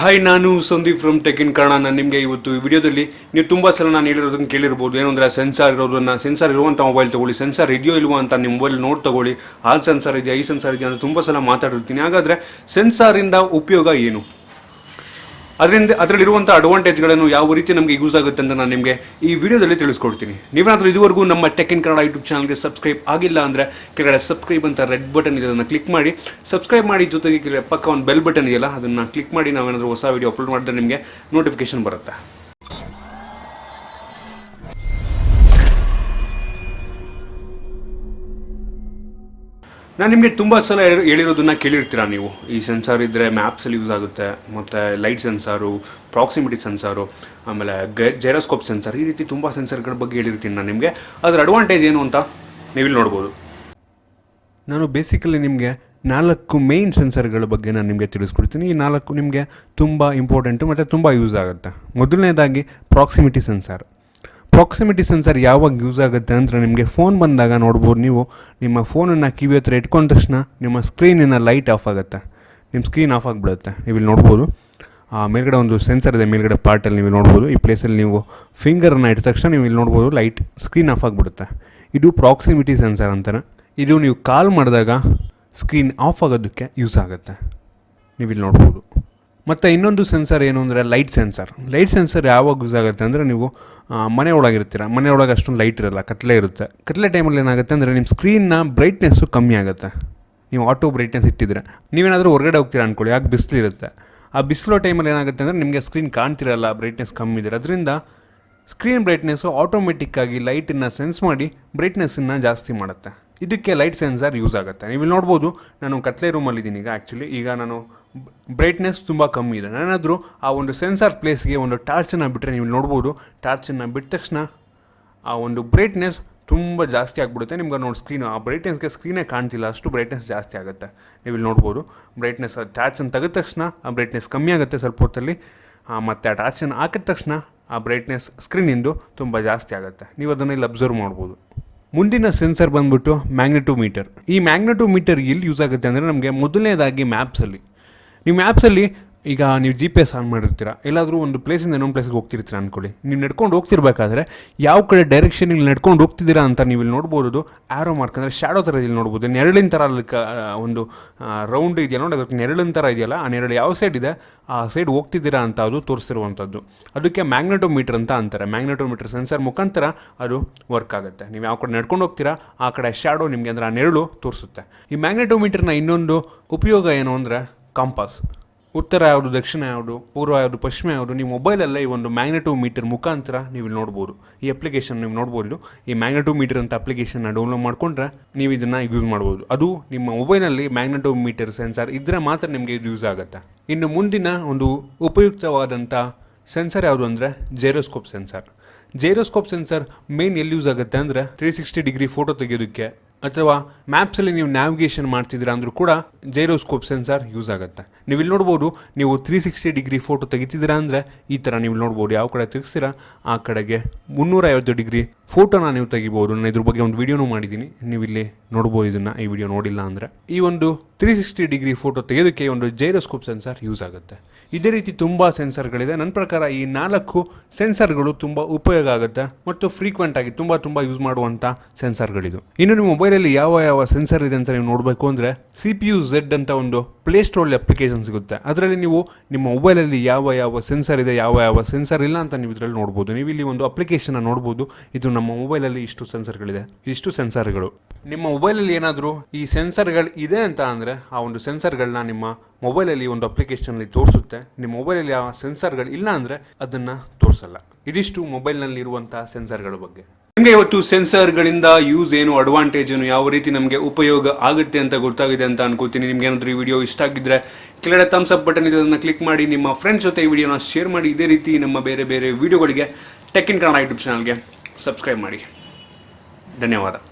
Hi ನಾನು Sandeep from tech in Kannada ನಾನು ನಿಮಗೆ ಇವತ್ತು ಈ ವಿಡಿಯೋದಲ್ಲಿ ನೀವು ತುಂಬ ಸಲ ನಾನು ಹೇಳಿರೋದನ್ನು ಕೇಳಿರ್ಬೋದು. ಏನು ಅಂದರೆ ಸೆನ್ಸಾರ್ ಇರೋದನ್ನು ಸೆನ್ಸಾರ್ ಇರುವಂಥ ಮೊಬೈಲ್ ತಗೊಳ್ಳಿ ಸೆನ್ಸಾರ್ ಇದೆಯೋ ಇಲ್ವೋ ಅಂತ ನಿಮ್ಮ ಮೊಬೈಲ್ ನೋಟ್ ತಗೊಳ್ಳಿ. ಆ ಸೆನ್ಸಾರ್ ಇದೆಯಾ, ಈ ಸೆನ್ಸಾರ್ ಇದೆಯಾ ಅಂತ ತುಂಬ ಸಲ ಮಾತಾಡಿರ್ತೀನಿ. ಹಾಗಾದರೆ ಸೆನ್ಸಾರಿಂದ ಉಪಯೋಗ ಏನು? ಅದರಿಂದ ಅದರಲ್ಲಿರುವಂಥ ಅಡ್ವಾಂಟೇಜ್ಗಳನ್ನು ಯಾವ ರೀತಿ ನಮಗೆ ಯೂಸ್ ಆಗುತ್ತೆ ಅಂತ ನಾನು ನಿಮಗೆ ಈ ವಿಡಿಯೋದಲ್ಲಿ ತಿಳಿಸ್ಕೊಡ್ತೀನಿ. ನೀವೇನಾದರೂ ಇದುವರೆಗೂ ನಮ್ಮ ಟೆಕ್ ಇನ್ ಕನ್ನಡ ಯೂಟ್ಯೂಬ್ ಚಾನಲ್ಗೆ ಸಬ್ಸ್ಕ್ರೈಬ್ ಆಗಿಲ್ಲ ಅಂದರೆ ಕೆಳಗಡೆ ಸಬ್ಸ್ಕ್ರೈಬ್ ಅಂತ ರೆಡ್ ಬಟನ್ ಇದೆ, ಅದನ್ನು ಕ್ಲಿಕ್ ಮಾಡಿ. ಸಬ್ಸ್ಕ್ರೈಬ್ ಮಾಡಿ ಜೊತೆಗೆ ಪಕ್ಕ ಒಂದು ಬೆಲ್ ಬಟನ್ ಇದೆಯಲ್ಲ, ಅದನ್ನು ಕ್ಲಿಕ್ ಮಾಡಿ ನಾವೇನಾದರೂ ಹೊಸ ವಿಡಿಯೋ ಅಪ್ಲೋಡ್ ಮಾಡಿದ್ರೆ ನಿಮಗೆ ನೋಟಿಫಿಕೇಶನ್ ಬರುತ್ತೆ. ನಾನು ನಿಮಗೆ ತುಂಬ ಸಲ ಹೇಳಿರೋದನ್ನು ಕೇಳಿರ್ತೀರಾ ನೀವು? ಈ ಸೆನ್ಸಾರ್ ಇದ್ದರೆ ಮ್ಯಾಪ್ಸಲ್ಲಿ ಯೂಸ್ ಆಗುತ್ತೆ, ಮತ್ತು ಲೈಟ್ ಸೆನ್ಸಾರು ಪ್ರಾಕ್ಸಿಮಿಟಿ ಸೆನ್ಸಾರು ಆಮೇಲೆ ಜೈರೋಸ್ಕೋಪ್ ಸೆನ್ಸಾರ್ ಈ ರೀತಿ ತುಂಬ ಸೆನ್ಸರ್ಗಳ ಬಗ್ಗೆ ಹೇಳಿರ್ತೀನಿ ನಾನು ನಿಮಗೆ. ಅದರ ಅಡ್ವಾಂಟೇಜ್ ಏನು ಅಂತ ನೀವಿಲ್ಲಿ ನೋಡ್ಬೋದು. ನಾನು ಬೇಸಿಕಲಿ ನಿಮಗೆ ನಾಲ್ಕು ಮೇಯ್ನ್ ಸೆನ್ಸರ್ಗಳ ಬಗ್ಗೆ ನಾನು ನಿಮಗೆ ತಿಳಿಸ್ಕೊಡ್ತೀನಿ. ಈ ನಾಲ್ಕು ನಿಮಗೆ ತುಂಬ ಇಂಪಾರ್ಟೆಂಟು ಮತ್ತು ತುಂಬ ಯೂಸ್ ಆಗುತ್ತೆ. ಮೊದಲನೇದಾಗಿ ಪ್ರಾಕ್ಸಿಮಿಟಿ ಸೆನ್ಸಾರ್ ಪ್ರಾಕ್ಸಿಮಿಟಿ ಸೆನ್ಸರ್ ಯಾವಾಗ ಯೂಸ್ ಆಗುತ್ತೆ ಅಂದರೆ ನಿಮಗೆ ಫೋನ್ ಬಂದಾಗ ನೋಡ್ಬೋದು ನೀವು ನಿಮ್ಮ ಫೋನನ್ನು ಕಿವಿ ಹತ್ರ ಇಟ್ಕೊಂಡ ತಕ್ಷಣ ನಿಮ್ಮ ಸ್ಕ್ರೀನಿನ ಲೈಟ್ ಆಫ್ ಆಗುತ್ತೆ. ನಿಮ್ಮ ಸ್ಕ್ರೀನ್ ಆಫ್ ಆಗಿಬಿಡುತ್ತೆ. ನೀವು ಇಲ್ಲಿ ನೋಡ್ಬೋದು. ಆ, ಮೇಲ್ಗಡೆ ಒಂದು ಸೆನ್ಸರ್ ಇದೆ, ಮೇಲ್ಗಡೆ ಪಾರ್ಟಲ್ಲಿ ನೀವು ನೋಡ್ಬೋದು. ಈ ಪ್ಲೇಸಲ್ಲಿ ನೀವು ಫಿಂಗರನ್ನು ಇಟ್ಟ ತಕ್ಷಣ ನೀವು ಇಲ್ಲಿ ನೋಡ್ಬೋದು ಲೈಟ್ ಸ್ಕ್ರೀನ್ ಆಫ್ ಆಗಿಬಿಡುತ್ತೆ. ಇದು ಪ್ರಾಕ್ಸಿಮಿಟಿ ಸೆನ್ಸರ್ ಅಂತಾರೆ ಇದು ನೀವು ಕಾಲ್ ಮಾಡಿದಾಗ ಸ್ಕ್ರೀನ್ ಆಫ್ ಆಗೋದಕ್ಕೆ ಯೂಸ್ ಆಗುತ್ತೆ. ನೀವು ಇಲ್ಲಿ ನೋಡ್ಬೋದು. ಮತ್ತು ಇನ್ನೊಂದು ಸೆನ್ಸರ್ ಏನು ಅಂದರೆ ಲೈಟ್ ಸೆನ್ಸರ್ ಲೈಟ್ ಸೆನ್ಸರ್ ಯಾವಾಗ ಯೂಸ್ ಆಗುತ್ತೆ ಅಂದರೆ ನೀವು ಮನೆ ಒಳಗಿರ್ತೀರ. ಮನೆ ಒಳಗೆ ಅಷ್ಟೊಂದು ಲೈಟ್ ಇರಲ್ಲ, ಕತ್ಲೆ ಇರುತ್ತೆ. ಕತ್ಲೆ ಟೈಮಲ್ಲಿ ಏನಾಗುತ್ತೆ ಅಂದರೆ ನಿಮ್ಮ ಸ್ಕ್ರೀನ್ನ ಬ್ರೈಟ್ನೆಸ್ಸು ಕಮ್ಮಿ ಆಗುತ್ತೆ. ನೀವು ಆಟೋ ಬ್ರೈಟ್ನೆಸ್ ಇಟ್ಟಿದ್ರೆ. ನೀವೇನಾದರೂ ಹೊರಗಡೆ ಹೋಗ್ತೀರಾ ಅಂದ್ಕೊಳ್ಳಿ ಯಾಕೆ ಬಿಸಿಲಿರುತ್ತೆ ಆ ಬಿಸಿಲೋ ಟೈಮಲ್ಲಿ ಏನಾಗುತ್ತೆ ಅಂದರೆ ನಿಮಗೆ ಸ್ಕ್ರೀನ್ ಕಾಣ್ತಿರಲ್ಲ ಬ್ರೈಟ್ನೆಸ್ ಕಮ್ಮಿ ಇದೆ. ಅದರಿಂದ ಸ್ಕ್ರೀನ್ ಬ್ರೈಟ್ನೆಸ್ಸು ಆಟೋಮೆಟಿಕ್ಕಾಗಿ ಲೈಟನ್ನು ಸೆನ್ಸ್ ಮಾಡಿ ಬ್ರೈಟ್ನೆಸ್ಸನ್ನು ಜಾಸ್ತಿ ಮಾಡುತ್ತೆ. ಇದಕ್ಕೆ ಲೈಟ್ ಸೆನ್ಸರ್ ಯೂಸ್ ಆಗುತ್ತೆ. ನೀವು ಇಲ್ಲಿ ನೋಡ್ಬೋದು, ನಾನು ಕತ್ಲೆ ರೂಮಲ್ಲಿದ್ದೀನಿ ಈಗ ಆ್ಯಕ್ಚುಲಿ ಈಗ ನಾನು ಬ್ರೈಟ್ನೆಸ್ ತುಂಬ ಕಮ್ಮಿ ಇದೆ. ನಾನಾದರೂ ಆ ಒಂದು ಸೆನ್ಸಾರ್ ಪ್ಲೇಸ್ಗೆ ಒಂದು ಟಾರ್ಚನ್ನು ಬಿಟ್ಟರೆ ನೀವು ನೋಡ್ಬೋದು ಟಾರ್ಚನ್ನು ಬಿಟ್ಟ ತಕ್ಷಣ ಆ ಒಂದು ಬ್ರೈಟ್ನೆಸ್ ತುಂಬ ಜಾಸ್ತಿ ಆಗಿಬಿಡುತ್ತೆ. ನಿಮ್ಗೆ ನೋಡಿ ಸ್ಕ್ರೀನು ಆ ಬ್ರೈಟ್ನೆಸ್ಗೆ ಸ್ಕ್ರೀನೇ ಕಾಣ್ತಿಲ್ಲ, ಅಷ್ಟು ಬ್ರೈಟ್ನೆಸ್ ಜಾಸ್ತಿ ಆಗುತ್ತೆ. ನೀವು ಇಲ್ಲಿ ನೋಡ್ಬೋದು ಬ್ರೈಟ್ನೆಸ್ ಟಾರ್ಚನ್ನು ತೆಗೆದ ತಕ್ಷಣ ಆ ಬ್ರೈಟ್ನೆಸ್ ಕಮ್ಮಿ ಆಗುತ್ತೆ ಸ್ವಲ್ಪ ಹೊತ್ತಲ್ಲಿ. ಮತ್ತು ಆ ಟಾರ್ಚನ್ನು ಹಾಕಿದ ತಕ್ಷಣ ಆ ಬ್ರೈಟ್ನೆಸ್ ಸ್ಕ್ರೀನಿಂದು ತುಂಬ ಜಾಸ್ತಿ ಆಗುತ್ತೆ. ನೀವು ಅದನ್ನು ಇಲ್ಲಿ ಅಬ್ಸರ್ವ್ ಮಾಡ್ಬೋದು. ಮುಂದಿನ ಸೆನ್ಸರ್ ಬಂದ್ಬಿಟ್ಟು ಮ್ಯಾಗ್ನೆಟೋಮೀಟರ್ ಈ ಮ್ಯಾಗ್ನೆಟೋಮೀಟರ್ ಎಲ್ಲಿ ಯೂಸ್ ಆಗುತ್ತೆ ಅಂದರೆ ನಮಗೆ ಮೊದಲನೇದಾಗಿ ಮ್ಯಾಪ್ಸಲ್ಲಿ ನೀವು ಮ್ಯಾಪ್ಸಲ್ಲಿ ಈಗ ನೀವು ಜಿ ಪಿ ಎಸ್ ಆನ್ ಮಾಡಿರ್ತೀರ, ಎಲ್ಲಾದರೂ ಒಂದು ಪ್ಲೇಸಿಂದ ಇನ್ನೊಂದು ಪ್ಲೇಸ್ಗೆ ಹೋಗ್ತಿರ್ತೀರ ಅಂದ್ಕೊಳ್ಳಿ ನೀವು ನಡ್ಕೊಂಡು ಹೋಗ್ತಿರ್ಬೇಕಾದ್ರೆ ಯಾವ ಕಡೆ ಡೈರೆಕ್ಷನ್ ಇಲ್ಲಿ ನಡ್ಕೊಂಡು ಹೋಗ್ತಿದ್ದೀರಾ ಅಂತ ನೀವು ಇಲ್ಲಿ ನೋಡ್ಬೋದು. ಆ್ಯರೋ ಮಾರ್ಕ್ ಅಂದರೆ ಶ್ಯಾಡೋ ಥರ ಇಲ್ಲಿ ನೋಡ್ಬೋದು. ನೆರಳಿನ ಥರ ಅಲ್ಲಿ ಒಂದು ರೌಂಡ್ ಇದೆಯಲ್ಲ ನೋಡಿ, ಅದಕ್ಕೆ ನೆರಳಿನ ಥರ ಇದೆಯಲ್ಲ, ಆ ನೆರಳು ಯಾವ ಸೈಡ್ ಇದೆ, ಆ ಸೈಡ್ ಹೋಗ್ತಿದ್ದೀರಾ ಅಂತ ಅದು ತೋರಿಸಿರುವಂಥದ್ದು. ಅದಕ್ಕೆ ಮ್ಯಾಗ್ನೆಟೋಮೀಟರ್ ಅಂತ ಅಂತಾರೆ. ಮ್ಯಾಗ್ನೆಟೋಮೀಟರ್ ಸೆನ್ಸರ್ ಮುಖಾಂತರ ಅದು ವರ್ಕ್ ಆಗುತ್ತೆ. ನೀವು ಯಾವ ಕಡೆ ನಡ್ಕೊಂಡು ಹೋಗ್ತೀರಾ, ಆ ಕಡೆ ಶ್ಯಾಡೋ ನಿಮಗೆ ಅಂದರೆ ಆ ನೆರಳು ತೋರಿಸುತ್ತೆ. ಈ ಮ್ಯಾಗ್ನೆಟೋಮೀಟರ್ನ ಇನ್ನೊಂದು ಉಪಯೋಗ ಏನು ಅಂದರೆ ಕಾಂಪಾಸ್ ಉತ್ತರ ಯಾವುದು, ದಕ್ಷಿಣ ಯಾವುದು, ಪೂರ್ವ ಯಾವುದು, ಪಶ್ಚಿಮ ಯಾವುದು, ನೀವು ಮೊಬೈಲಲ್ಲೇ ಈ ಒಂದು ಮ್ಯಾಗ್ನೆಟೋಮೀಟರ್ ಮುಖಾಂತರ ನೀವು ನೋಡ್ಬೋದು. ಈ ಅಪ್ಲಿಕೇಶನ್ ನೀವು ನೋಡ್ಬೋದು ಈ ಮ್ಯಾಗ್ನೆಟೋಮೀಟರ್ ಅಂತ ಅಪ್ಲಿಕೇಶನ್ನ ಡೌನ್ಲೋಡ್ ಮಾಡ್ಕೊಂಡ್ರೆ ನೀವು ಇದನ್ನು ಯೂಸ್ ಮಾಡ್ಬೋದು. ಅದು ನಿಮ್ಮ ಮೊಬೈಲಲ್ಲಿ ಮ್ಯಾಗ್ನೆಟೋಮೀಟರ್ ಸೆನ್ಸರ್ ಇದ್ದರೆ ಮಾತ್ರ ನಿಮಗೆ ಇದು ಯೂಸ್ ಆಗುತ್ತೆ. ಇನ್ನು ಮುಂದಿನ ಒಂದು ಉಪಯುಕ್ತವಾದಂಥ ಸೆನ್ಸರ್ ಯಾವುದು ಅಂದರೆ gyroscope sensor gyroscope sensor main ಎಲ್ಲಿ ಯೂಸ್ ಆಗುತ್ತೆ ಅಂದರೆ ತ್ರೀ ಸಿಕ್ಸ್ಟಿ ಡಿಗ್ರಿ ಫೋಟೋ ತೆಗೆಯೋದಕ್ಕೆ ಅಥವಾ ಮ್ಯಾಪ್ಸಲ್ಲಿ ನೀವು ನ್ಯಾವಿಗೇಷನ್ ಮಾಡ್ತಿದ್ದೀರಾ ಅಂದರೂ ಕೂಡ ಜೈರೋಸ್ಕೋಪ್ ಸೆನ್ಸಾರ್ ಯೂಸ್ ಆಗುತ್ತೆ. ನೀವು ಇಲ್ಲಿ ನೋಡ್ಬೋದು, ನೀವು ತ್ರೀ ಸಿಕ್ಸ್ಟಿ ಡಿಗ್ರಿ ಫೋಟೋ ತೆಗಿತಿದ್ದೀರಾ ಅಂದರೆ ಈ ಥರ ನೀವು ನೋಡ್ಬೋದು, ಯಾವ ಕಡೆ ತಿರುಗಿಸ್ತೀರಾ ಆ ಕಡೆಗೆ ಮುನ್ನೂರೈವತ್ತು ಡಿಗ್ರಿ ಫೋಟೋನ ನೀವು ತೆಗಿಬೋದು. ನಾನು ಇದ್ರ ಬಗ್ಗೆ ಒಂದು ವಿಡಿಯೋನೂ ಮಾಡಿದ್ದೀನಿ. ನೀವು ಇಲ್ಲಿ ನೋಡ್ಬೋದು ಇದನ್ನು, ಈ ವಿಡಿಯೋ ನೋಡಿಲ್ಲ ಅಂದರೆ. ಈ ಒಂದು ತ್ರೀ ಸಿಕ್ಸ್ಟಿ ಡಿಗ್ರಿ ಫೋಟೋ ತೆಗೆಯೋದಕ್ಕೆ ಒಂದು ಜೈರೋಸ್ಕೋಪ್ ಸೆನ್ಸಾರ್ ಯೂಸ್ ಆಗುತ್ತೆ. ಇದೇ ರೀತಿ ತುಂಬ ಸೆನ್ಸರ್ಗಳಿದೆ. ನನ್ನ ಪ್ರಕಾರ ಈ ನಾಲ್ಕು ಸೆನ್ಸರ್ಗಳು ತುಂಬ ಉಪಯೋಗ ಆಗುತ್ತೆ ಮತ್ತು ಫ್ರೀಕ್ವೆಂಟ್ ಆಗಿ ತುಂಬ ತುಂಬ ಯೂಸ್ ಮಾಡುವಂಥ ಸೆನ್ಸರ್ಗಳಿದು. ಇನ್ನು ನಿಮ್ಮ ಮೊಬೈಲಲ್ಲಿ ಯಾವ ಯಾವ ಸೆನ್ಸರ್ ಇದೆ ಅಂತ ನೀವು ನೋಡಬೇಕು ಅಂದರೆ ಸಿ ಪಿ ಯು ಝೆಡ್ ಅಂತ ಒಂದು ಪ್ಲೇಸ್ಟೋರಲ್ಲಿ ಅಪ್ಲಿಕೇಶನ್ ಸಿಗುತ್ತೆ. ಅದರಲ್ಲಿ ನೀವು ನಿಮ್ಮ ಮೊಬೈಲಲ್ಲಿ ಯಾವ ಯಾವ ಸೆನ್ಸರ್ ಇದೆ, ಯಾವ ಯಾವ ಸೆನ್ಸರ್ ಇಲ್ಲ ಅಂತ ನೀವು ಇದರಲ್ಲಿ ನೋಡ್ಬೋದು. ನೀವು ಇಲ್ಲಿ ಒಂದು ಅಪ್ಲಿಕೇಶನ್ ನೋಡ್ಬೋದು. ಇದು ನಮ್ಮ ಮೊಬೈಲಲ್ಲಿ ಇಷ್ಟು ಸೆನ್ಸರ್ಗಳಿದೆ. ಇಷ್ಟು ಸೆನ್ಸರ್ಗಳು. ನಿಮ್ಮ ಮೊಬೈಲಲ್ಲಿ ಏನಾದರೂ ಈ ಸೆನ್ಸರ್ಗಳು ಇದೆ ಅಂತ ಅಂದರೆ ಆ ಒಂದು ಸೆನ್ಸರ್ಗಳನ್ನ ನಿಮ್ಮ ಮೊಬೈಲಲ್ಲಿ ಒಂದು ಅಪ್ಲಿಕೇಶನಲ್ಲಿ ತೋರಿಸುತ್ತೆ. ನಿಮ್ಮ ಮೊಬೈಲಲ್ಲಿ ಆ ಸೆನ್ಸರ್ಗಳು ಇಲ್ಲ ಅಂದರೆ ಅದನ್ನು ತೋರಿಸಲ್ಲ. ಇದಿಷ್ಟು ಮೊಬೈಲ್ನಲ್ಲಿ ಇರುವಂಥ ಸೆನ್ಸರ್ಗಳ ಬಗ್ಗೆ. ನಿಮಗೆ ಇವತ್ತು ಸೆನ್ಸರ್ಗಳಿಂದ ಯೂಸ್ ಏನು ಅಡ್ವಾಂಟೇಜ್ ಏನು ಯಾವ ರೀತಿ ನಮಗೆ ಉಪಯೋಗ ಆಗುತ್ತೆ ಅಂತ ಗೊತ್ತಾಗಿದೆ ಅಂತ ಅನ್ಕೋತೀನಿ. ನಿಮ್ಗೆ ಏನಾದರೂ ಈ ವಿಡಿಯೋ ಇಷ್ಟ ಆಗಿದ್ರೆ ಕೆಳಗಡೆ ಥಮ್ಸ್ ಅಪ್ ಬಟನ್ ಇದೆ, ಅದನ್ನು ಕ್ಲಿಕ್ ಮಾಡಿ, ನಿಮ್ಮ ಫ್ರೆಂಡ್ಸ್ ಜೊತೆ ಈ ವಿಡಿಯೋನ ಶೇರ್ ಮಾಡಿ. ಇದೇ ರೀತಿ ನಮ್ಮ ಬೇರೆ ಬೇರೆ ವಿಡಿಯೋಗಳಿಗೆ ಟೆಕ್ ಇನ್ ಕನ್ನಡ ಯೂಟ್ಯೂಬ್ ಚಾನಲ್ಗೆ ಸಬ್ಸ್ಕ್ರೈಬ್ ಮಾಡಿ. ಧನ್ಯವಾದ.